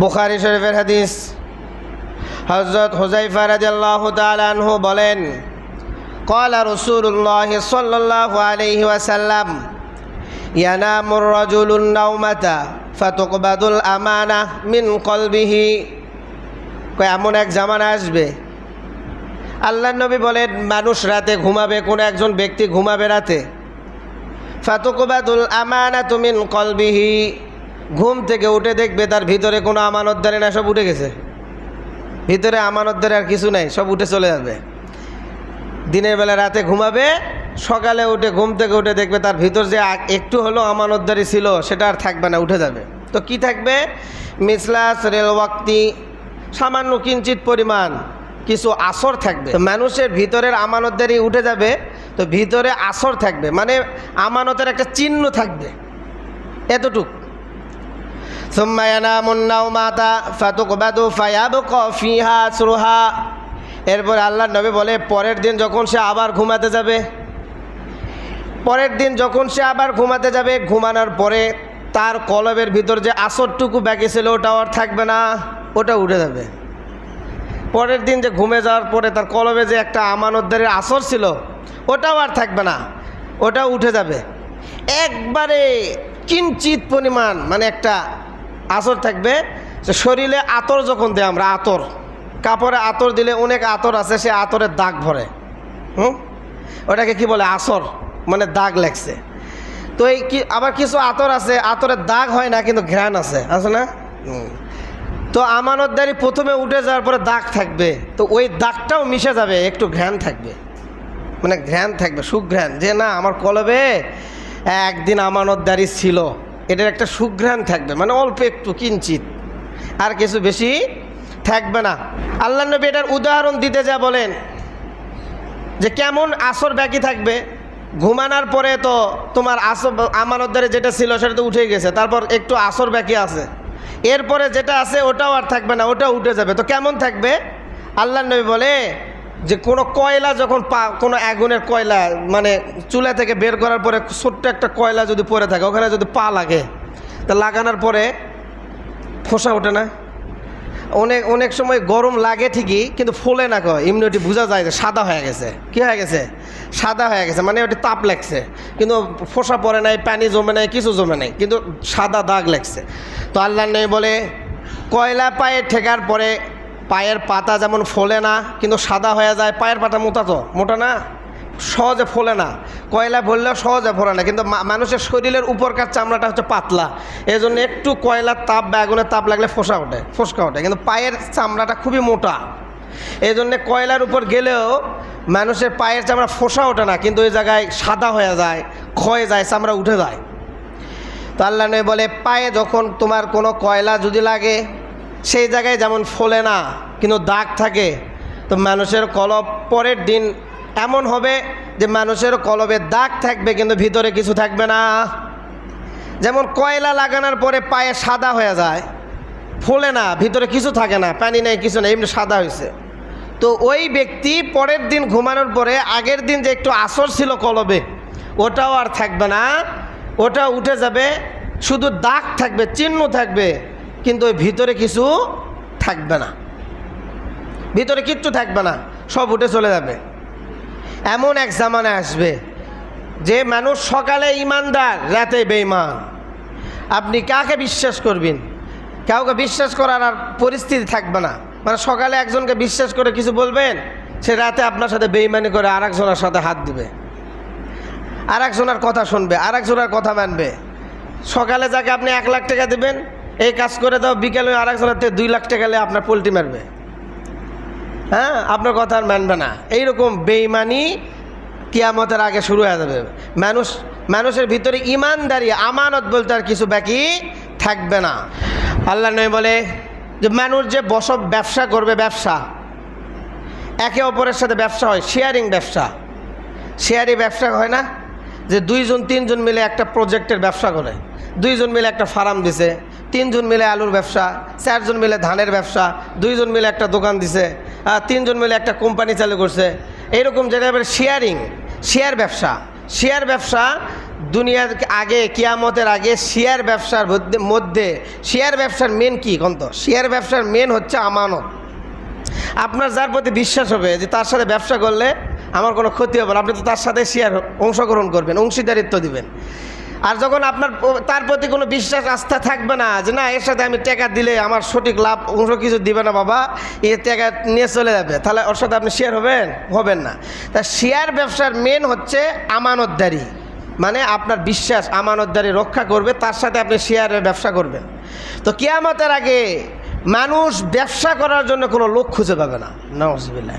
বুখারি শরীফের হাদিস। হজরত হুজাইফা রাজিয়াল্লাহ তালানহু বলেন, কলা রসুল্লাহ সাল্লাহ আলহি ওয়াসাল্লাম, ইয়ানামুর রজুলুন্নাউমাতা ফাতুকবাদুল আমানা মিন কলবিহি। এমন এক জামানা আসবে। আল্লাহ নবী বলেন, মানুষ রাতে ঘুমাবে, কোনো একজন ব্যক্তি ঘুমাবে রাতে। ফাতুকবাদুল আমানা তুমিন কলবিহি। ঘুম থেকে উঠে দেখবে তার ভিতরে কোনো আমানতদারি না, সব উঠে গেছে। ভিতরে আমানতদারি আর কিছু নাই, সব উঠে চলে যাবে। দিনের বেলা রাতে ঘুমাবে, সকালে উঠে, ঘুম থেকে উঠে দেখবে তার ভিতর যে একটু হলো আমানতদারি ছিল, সেটা আর থাকবে না, উঠে যাবে। তো কি থাকবে? মিসলাস, রেল ওয়াক্তি, সামান্য কিঞ্চিত পরিমাণ কিছু আসর থাকবে। তো মানুষের ভিতরের আমানতদারি উঠে যাবে, তো ভিতরে আসর থাকবে। মানে আমানতের একটা চিহ্ন থাকবে। এতটুক। ثم ينام النومة فتقبض فيبقى فيها سرها এরপর আল্লাহ নবী বলে পরের দিন যখন সে আবার ঘুমাতে যাবে পরের দিন যখন সে আবার ঘুমাতে যাবে ঘুমানোর পরে তার কলবের ভিতর যে আসরটুকু বাকি ছিল ওটাও আর থাকবে না ওটা উঠে যাবে পরের দিন যে ঘুমে যাওয়ার পরে তার কলবে যে একটা আমানতদারের আসর ছিল ওটাও আর থাকবে না ওটাও উঠে যাবে একবারে কিঞ্চিত পরিমাণ মানে একটা আসর থাকবে, যে শরীরে আতর যখন দেয় আমরা, আতর। কাপড়ে আতর দিলে অনেক আতর আছে, সে আতরের দাগ ভরে। হুম? ওটাকে কি বলে? আসর। মানে দাগ লাগছে। তো এই কি, আবার কিছু আতর আছে, আতরের দাগ হয় না, কিন্তু ঘ্রাণ আছে। আছে না। তো আমানতদারি প্রথমে উঠে যাওয়ার পরে দাগ থাকবে। তো ওই দাগটাও মিশে যাবে, একটু ঘ্রাণ থাকবে। মানে ঘ্রাণ থাকবে, সুঘ্রাণ। যে না, আমার কলবে একদিন আমানতদারি ছিল। এটার একটা সুঘ্রাণ থাকবে মানে অল্প একটু কিঞ্চিত। আর কিছু বেশি থাকবে না। আল্লাহ নবী এটার উদাহরণ দিতে যা বলেন, যে কেমন আসর বাকি থাকবে? ঘুমানোর পরে তো তোমার আসর আমানতদারে যেটা ছিল সেটা তো উঠে গেছে, তারপর একটু আসর বাকি আছে। এরপরে যেটা আছে ওটাও আর থাকবে না ওটাও উঠে যাবে। তো কেমন থাকবে? আল্লাহ নবী বলে যে কোনো কয়লা যখন পা, কোনো আগুনের কয়লা মানে চুলা থেকে বের করার পরে ছোট্ট একটা কয়লা যদি পড়ে থাকে, ওখানে যদি পা লাগে, তা লাগানোর পরে ফোসা ওঠে না। অনেক অনেক সময় গরম লাগে ঠিকই, কিন্তু ফোলে না কয়। ইমিউনিটি বোঝা যায় যে সাদা হয়ে গেছে। কি হয়ে গেছে? সাদা হয়ে গেছে মানে ওটি তাপ লাগছে। কিন্তু ফোসা পড়ে নাই, পানি জমে নাই, কিছু জমে নাই, কিন্তু সাদা দাগ লাগছে। তো আল্লাহ নেই বলে, কয়লা পায়ে ঠেকার পরে পায়ের পাতা যেমন ফোলে না, কিন্তু সাদা হয়ে যায়, পায়ের পাতা মোটা তো, মোটা না? সহজে ফোলে না। কয়লা ভরলেও সহজে ফোলে না, কিন্তু মানুষের শরীরের উপরকার চামড়াটা হচ্ছে পাতলা। এই জন্য একটু কয়লার তাপ বা আগুনের তাপ লাগলে ফোসা ওঠে, ফোসকা ওঠে, কিন্তু পায়ের চামড়াটা খুবই মোটা। এই জন্যে কয়লার উপর গেলেও মানুষের পায়ের চামড়া ফোসা ওঠে না, কিন্তু ওই জায়গায় সাদা হয়ে যায়, ক্ষয়ে যায়, চামড়া উঠে যায়। তো আল্লাহ নয় বলে, পায়ে যখন তোমার কোনো কয়লা যদি লাগে সেই জায়গায় যেমন ফোলে না, কিন্তু দাগ থাকে, তো মানুষের কলব পরের দিন এমন হবে যে মানুষের কলবে দাগ থাকবে, কিন্তু ভিতরে কিছু থাকবে না। যেমন কয়লা লাগানোর পরে পায়ে সাদা হয়ে যায়, ফোলে না, ভিতরে কিছু থাকে না, পানি নেই, কিছু নেই, এমনি সাদা হয়েছে। তো ওই ব্যক্তি পরের দিন ঘুমানোর পরে আগের দিন যে একটু আসর ছিল কলবে, ওটাও আর থাকবে না, ওটা উঠে যাবে, শুধু দাগ থাকবে, চিহ্ন থাকবে কিন্তু ওই ভিতরে কিছু থাকবে না। ভিতরে কিচ্ছু থাকবে না, সব উঠে চলে যাবে। এমন এক জামানা আসবে যে মানুষ সকালে ইমানদার, রাতে বেইমান আপনি কাকে বিশ্বাস করবেন? কাউকে বিশ্বাস করার আর পরিস্থিতি থাকবে না। মানে সকালে একজনকে বিশ্বাস করে কিছু বলবেন, সে রাতে আপনার সাথে বেইমানি করে আর একজনের সাথে হাত দিবে। আর একজনের কথা শুনবে আর একজনের কথা মানবে। সকালে যাকে আপনি এক লাখ টাকা দেবেন এই কাজ করে দাও, বিকেলে আর একজনের থেকে দুই লাখ টাকা নিয়ে আপনার পোলট্রি মারবে। হ্যাঁ? আপনার কথা আর মানবে না। এইরকম বেইমানি কিয়ামতের আগে শুরু হয়ে যাবে। মানুষ, মানুষের ভিতরে ইমানদারি, আমানত বলতে আর কিছু বাকি থাকবে না। আল্লাহ নয় বলে যে, মানুষ যে বসব ব্যবসা করবে, ব্যবসা। একে অপরের সাথে ব্যবসা হয় শেয়ারিং ব্যবসা। শেয়ারি ব্যবসা হয় না যে, দুইজন, তিনজন মিলে একটা প্রজেক্টের ব্যবসা করে। দুইজন মিলে একটা ফার্ম দিছে। তিনজন মিলে আলুর ব্যবসা, চারজন মিলে ধানের ব্যবসা, দুইজন মিলে একটা দোকান দিছে তিনজন মিলে একটা কোম্পানি চালু করছে। এইরকম যেটা শেয়ারিং শেয়ার ব্যবসা। শেয়ার ব্যবসা দুনিয়ার আগে, কিয়ামতের আগে শেয়ার ব্যবসার মধ্যে শেয়ার ব্যবসার মেন কি কন্ত? শেয়ার ব্যবসার মেন হচ্ছে আমানত। আপনার যার প্রতি বিশ্বাস হবে যে তার সাথে ব্যবসা করলে আমার কোনো ক্ষতি হবে না। আপনি তো তার সাথে শেয়ার অংশগ্রহণ করবেন, অংশীদারিত্ব দিবেন। আর যখন আপনার তার প্রতি কোনো বিশ্বাস, আস্থা থাকবে না, যে না, এর সাথে আমি টাকা দিলে আমার সঠিক লাভ অংশ কিছু দিবে না বাবা, এ টাকা নিয়ে চলে যাবে। তাহলে ওর সাথে আপনি শেয়ার হবেন? হবেন না। তা শেয়ার ব্যবসার মেন হচ্ছে আমানতদারি। মানে আপনার বিশ্বাস আমানতদারি রক্ষা করবে, তার সাথে আপনি শেয়ারের ব্যবসা করবেন। তো কেয়ামতের আগে মানুষ ব্যবসা করার জন্য কোনো লোক খুঁজে পাবে না। নজবিল্লাহ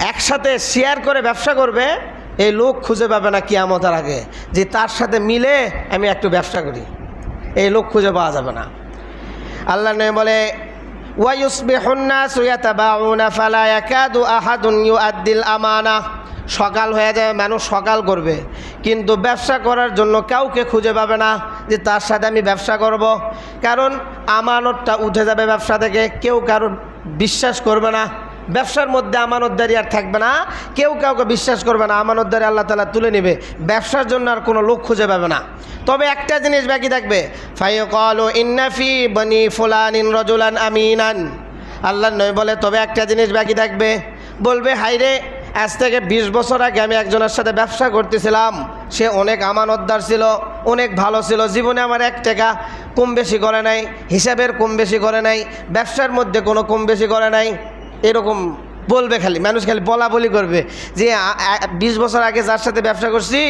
একসাথে শেয়ার করে ব্যবসা করবে এই লোক খুঁজে পাবে না কিয়ামতের আগে যে তার সাথে মিলে আমি একটু ব্যবসা করি। এই লোক খুঁজে পাওয়া যাবে না। আল্লাহ নয় বলে সকাল হয়ে যাবে মানুষ সকাল করবে। কিন্তু ব্যবসা করার জন্য কাউকে খুঁজে পাবে না যে তার সাথে আমি ব্যবসা করব। কারণ আমানতটা উঠে যাবে ব্যবসা থেকে। কেউ কারোর বিশ্বাস করবে না। ব্যবসার মধ্যে আমানতদারি আর থাকবে না। কেউ কাউকে বিশ্বাস করবে না, আমানতদারি আল্লাহ তালা তুলে নেবে। ব্যবসার জন্য আর কোনো লোক খুঁজে পাবে না। তবে একটা জিনিস বাকি থাকবে। ফাইকল ইন্নাফি বনি ফুলান রজুলান আমিনান। আল্লাহ নয় বলে, তবে একটা জিনিস বাকি থাকবে। বলবে হাইরে আজ থেকে বিশ বছর আগে আমি একজনের সাথে ব্যবসা করতেছিলাম। সে অনেক আমানতদার ছিল, অনেক ভালো ছিল। জীবনে আমার এক টাকা কম বেশি করে নাই, হিসাবের কম বেশি করে নাই, ব্যবসার মধ্যে কোনো কম বেশি করে নাই। এরকম বলবে খালি, মানুষ খালি বলা বলি করবে যে বিশ বছর আগে যার সাথে ব্যবসা করছি,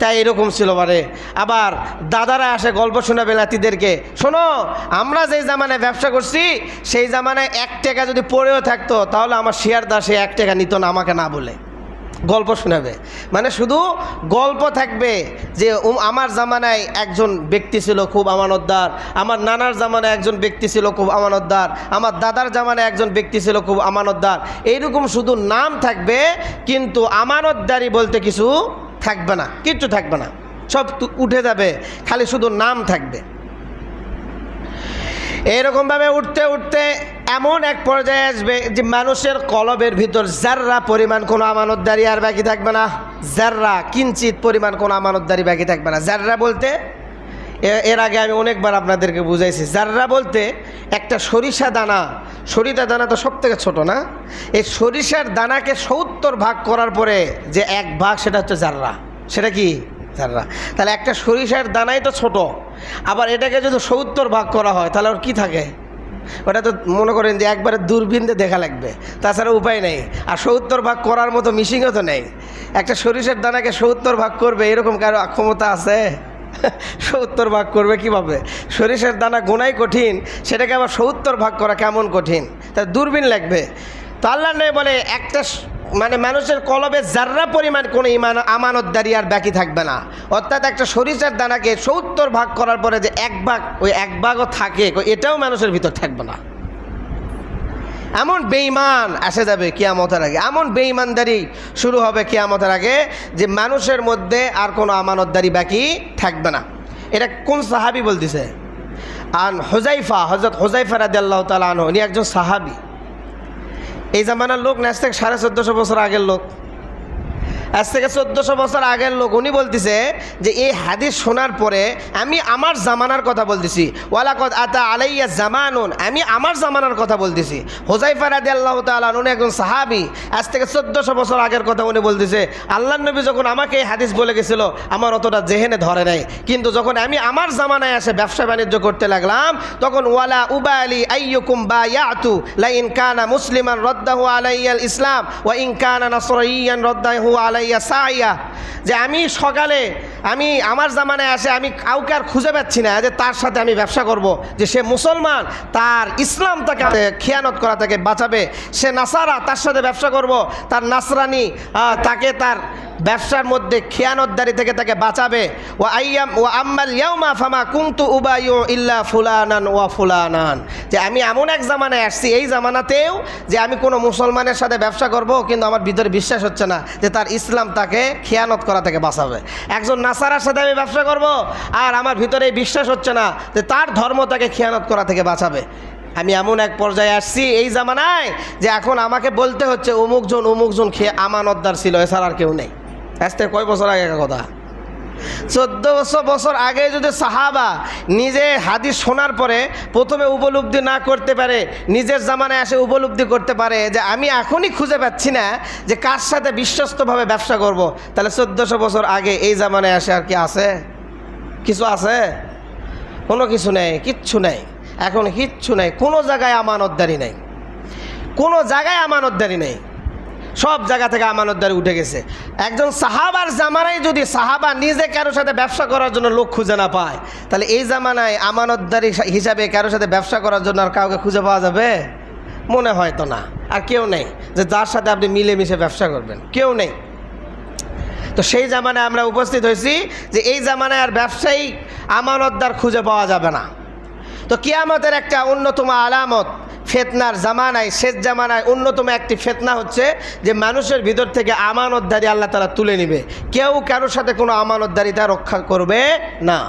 তাই এরকম ছিল বারে। আবার দাদারা আসে গল্প শোনাবে নাতিদেরকে, শোনো, আমরা যেই জামানায় ব্যবসা করছি, সেই জামানায় এক টাকা যদি পড়েও থাকতো, তাহলে আমার শেয়ার সে এক টাকা নিত না, আমাকে না বলে। গল্প শোনাবে। মানে শুধু গল্প থাকবে যে আমার জামানায় একজন ব্যক্তি ছিল খুব আমানতদার, আমার নানার জামানায় একজন ব্যক্তি ছিল খুব আমানতদার, আমার দাদার জামানায় একজন ব্যক্তি ছিল খুব আমানতদার। এইরকম শুধু নাম থাকবে, কিন্তু আমানতদারি বলতে কিছু থাকবে না, কিচ্ছু থাকবে না। সব উঠে যাবে, খালি শুধু নাম থাকবে। এরকমভাবে উঠতে উঠতে এমন এক পর্যায়ে আসবে যে মানুষের কলবের ভিতর জাররা পরিমাণ কোনো আমানতদারি আর বাকি থাকবে না জাররা কিঞ্চিত পরিমাণ কোনো আমানতদারি বাকি থাকবে না। জাররা বলতে এর আগে আমি অনেকবার আপনাদেরকে বুঝাইছি জাররা বলতে একটা সরিষা দানা সরিষা দানা তো সব থেকে ছোটো না? এই সরিষার দানাকে সত্তর ভাগ করার পরে যে এক ভাগ সেটা হচ্ছে জাররা সেটা কি? জাররা তাহলে একটা সরিষার দানাই তো ছোট, আবার এটাকে যদি সত্তর ভাগ করা হয়, তাহলে ওর কী থাকে? ওটা তো মনে করেন যে একবারে দূরবীনতে দেখা লাগবে। তাছাড়া উপায় নেই। আর সত্তর ভাগ করার মতো মিশিংও তো নেই। একটা সরিষের দানাকে সত্তর ভাগ করবে, এরকম কারও ক্ষমতা আছে? সত্তর ভাগ করবে কীভাবে? সরিষের দানা গোনাই কঠিন, সেটাকে আবার সত্তর ভাগ করা কেমন কঠিন? তা দূরবীন লাগবে। তো আল্লাহ নেই বলে একটা মানে মানুষের কলবে যার্রা পরিমাণ কোনো ইমান, আমানতদারি আর বাকি থাকবে না। অর্থাৎ একটা সরিষার দানাকে সত্তর ভাগ করার পরে যে এক ভাগ, ওই এক ভাগও থাকে এটাও মানুষের ভিতর থাকবে না। এমন বেইমান আসে যাবে কিয়ামতের আগে। এমন বেইমানদারি শুরু হবে কিয়ামতের আগে যে মানুষের মধ্যে আর কোনো আমানতদারি বাকি থাকবে না। এটা কোন সাহাবি বলতেছে? আন হোজাইফা হজরত হোজাইফা রাদি আল্লাহ তালা আনহ, উনি একজন সাহাবি। এই জামানার লোক ন্যাস থেকে সাড়ে চোদ্দোশো বছর আগের লোক। আজ থেকে চোদ্দোশো বছর আগের লোক, উনি বলতেছে যে, এই হাদিস শোনার পরে আমি আমার জামানার কথা বলতেছি। ওয়ালাকত আতা আলাইয়া জামানুন, আমি আমার জামানার কথা বলতেছি। হোজাইফা রাদি আল্লাহ তালান উনি একজন সাহাবি। আজ থেকে চোদ্দোশো বছর আগের কথা উনি বলতেছে আল্লাহ নবী যখন আমাকে এই হাদিস বলে গেছিল, আমার অতটা জেহেনে ধরে নাই। কিন্তু যখন আমি আমার জামানায় এসে ব্যবসা বাণিজ্য করতে লাগলাম, তখন ওয়ালা উবালি আইয়ুকুম বা ইয়াতু লাইন কানা মুসলিমান রদ্দাহু আলাইয়াল ইসলাম, ওয়া ইন কানা নাসরাইয়ান রদ্দাহু আলাইয়া সাইয়া, যে আমি সকালে, আমি আমার জামানায় আসে, আমি কাউকে আর খুঁজে পাচ্ছি না, যে তার সাথে আমি ব্যবসা করব। যে সে মুসলমান, তার ইসলাম তাকে খেয়ানত করা তাকে বাঁচাবে। সে নাসারা তার সাথে ব্যবসা করব, তার নাসরানি তাকে তার ব্যবসার মধ্যে খেয়ানতদারি থেকে তাকে বাঁচাবে। ও আইয়াম ও আম্মাল ইয়াউমা ফামা কুমতু উবায়ু ইল্লা ফুলানান ওয়া ফুলানান। যে আমি এমন এক জামানায় আসছি, এই জামানাতেও যে আমি কোনো মুসলমানের সাথে ব্যবসা করব, কিন্তু আমার ভিতরে বিশ্বাস হচ্ছে না যে তার ইসলাম তাকে খেয়ানত করা থেকে বাঁচাবে। একজন নাসারার সাথে আমি ব্যবসা করব, আর আমার ভিতরে বিশ্বাস হচ্ছে না যে তার ধর্ম তাকে খেয়ানত করা থেকে বাঁচাবে। আমি এমন এক পর্যায়ে আসছি এই জামানায় যে এখন আমাকে বলতে হচ্ছে, অমুকজন অমুকজন খেয়ে আমানতদার ছিল, এছাড়া আর কেউ নেই। আজ থেকে কয় বছর আগে কথা? চোদ্দশো বছর আগে যদি সাহাবা নিজে হাদিস শোনার পরে প্রথমে উপলব্ধি না করতে পারে, নিজের জামানায় এসে উপলব্ধি করতে পারে যে আমি এখনই খুঁজে পাচ্ছি না যে কার সাথে বিশ্বস্তভাবে ব্যবসা করব। তাহলে চোদ্দশো বছর আগে এই জামানায় আসে আর কি আছে? কিছু আছে? কোনো কিছু নেই, কিচ্ছু নেই। এখন কিচ্ছু নেই, কোনো জায়গায় আমানতদারি নেই। কোনো জায়গায় আমানতদারি নেই। সব জায়গা থেকে আমানতদারি উঠে গেছে। একজন সাহাবার জামানায় যদি সাহাবা নিজে কারোর সাথে ব্যবসা করার জন্য লোক খুঁজে না পায়, তাহলে এই জামানায় আমানতদারি হিসাবে কারোর সাথে ব্যবসা করার জন্য আর কাউকে খুঁজে পাওয়া যাবে? মনে হয় তো না। আর কেউ নেই যে যার সাথে আপনি মিলেমিশে ব্যবসা করবেন। কেউ নেই। তো সেই জামানায় আমরা উপস্থিত হয়েছি যে এই জামানায় আর ব্যবসায়ী আমানতদার খুঁজে পাওয়া যাবে না। তো কিয়ামতের একটা অন্যতম আলামত ফেতনার জামানায়, শেষ জামানায় অন্যতম একটি ফেতনা হচ্ছে যে মানুষের ভিতর থেকে আমানতদারি আল্লাহ তালা তুলে নিবে। কেউ কারোর সাথে কোনো আমানতদারিতা রক্ষা করবে না।